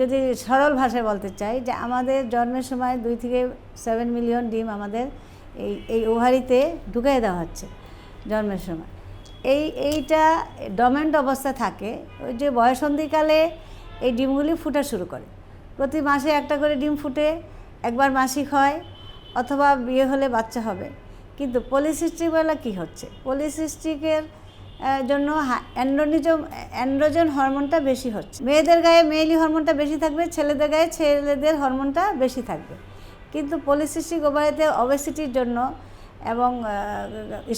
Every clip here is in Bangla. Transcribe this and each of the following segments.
যদি সরল ভাষায় বলতে চাই যে আমাদের জন্মের সময় দুই থেকে সেভেন মিলিয়ন ডিম আমাদের এই এই ওভারিতে ঢুকিয়ে দেওয়া হচ্ছে জন্মের সময়। এই, এইটা ডমেন্ট অবস্থা থাকে, ওই যে বয়সন্ধিকালে এই ডিমগুলি ফুটা শুরু করে। প্রতি মাসে একটা করে ডিম ফুটে, একবার মাসিক হয় অথবা বিয়ে হলে বাচ্চা হবে। কিন্তু পলিসিস্টিক বেলা কী হচ্ছে? পলিসিস্টিকের জন্য অ্যান্ড্রোনিজম, অ্যান্ড্রোজেন হরমোনটা বেশি হচ্ছে। মেয়েদের গায়ে মেয়েলি হরমোনটা বেশি থাকবে, ছেলেদের গায়ে ছেলেদের হরমোনটা বেশি থাকবে। কিন্তু পলিসিস্টিক ওভারিতে অবেসিটির জন্য এবং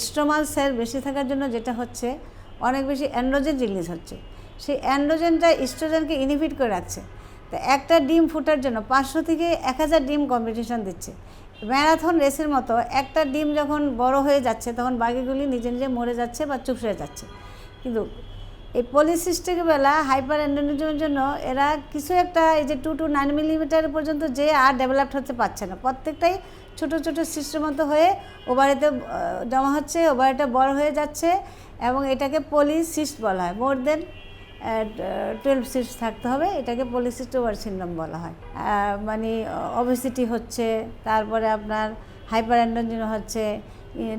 স্ট্রোমাল সেল বেশি থাকার জন্য যেটা হচ্ছে, অনেক বেশি অ্যান্ড্রোজেন রিলিজ হচ্ছে। সেই অ্যান্ড্রোজেনটা ইস্ট্রোজেনকে ইনহিবিট করে রাখছে। তো একটা ডিম ফুটার জন্য পাঁচশো থেকে এক হাজার ডিম কম্পিটিশন দিচ্ছে। ম্যারাথন রেসের মতো একটা ডিম যখন বড় হয়ে যাচ্ছে তখন বাকিগুলি নিজে নিজে মরে যাচ্ছে বা চুপসে যাচ্ছে। কিন্তু এই পলিসিস্টিক বেলা হাইপার অ্যান্ডোনিজমের জন্য এরা কিছু একটা এই যে টু টু নাইন মিলিমিটার পর্যন্ত যে আর ডেভেলপড হতে পারছে না। প্রত্যেকটাই ছোট ছোট সিস্টের মতো হয়ে ওভারিতে আহ, জমা হচ্ছে ওভারিটা বড় হয়ে যাচ্ছে এবং এটাকে পলিসিস্ট বলা হয়। মোর দেন টুয়েলভ সিস্ট থাকতে হবে, এটাকে পলিসিস্ট ওভার সিন্ড্রোম বলা হয়। মানে অবেসিটি হচ্ছে, তারপরে আপনার হাইপার হচ্ছে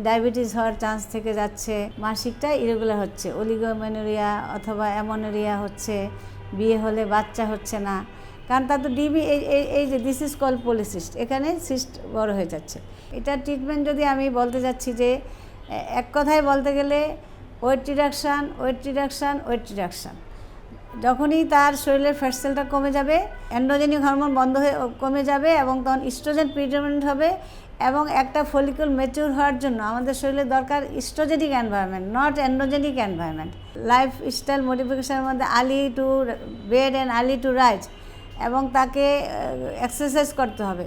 ডায়াবেটিস হওয়ার চান্স থেকে যাচ্ছে, মাসিকটা ইরেগুলার হচ্ছে অলিগোমেনোরিয়া অথবা অ্যামোনোরিয়া হচ্ছে, বিয়ে হলে বাচ্চা হচ্ছে না। কারণ তার তো ডিবি এই, এই- যে দিস ইজ কল পলিসিস্ট এখানে সিস্ট বড় হয়ে যাচ্ছে। এটার ট্রিটমেন্ট যদি আমি বলতে যাচ্ছি যে এক কথায় বলতে গেলে weight reduction weight reduction weight reduction যখনই তার শরীরের ফ্যাট সেলটা কমে যাবে অ্যান্ড্রোজেনিক হরমোন বন্ধ হয়ে কমে যাবে এবং তখন ইস্ট্রোজেন প্রিডমিনেন্ট হবে এবং একটা ফলিকুল ম্যাচিউর হওয়ার জন্য আমাদের শরীরে দরকার estrogenic environment not androgenic environment life style মডিফিকেশনের মধ্যে early to bed and early to rise এবং তাকে এক্সারসাইজ করতে হবে,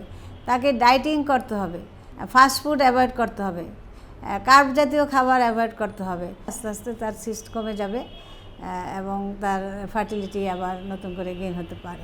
তাকে ডাইটিং করতে হবে ফাস্ট ফুড অ্যাভয়েড করতে হবে কার্ব জাতীয় খাবার অ্যাভয়েড করতে হবে। আস্তে আস্তে তার সিস্ট কমে যাবে। এবং তার ফার্টিলিটি আবার নতুন করে গেইন হতে পারে।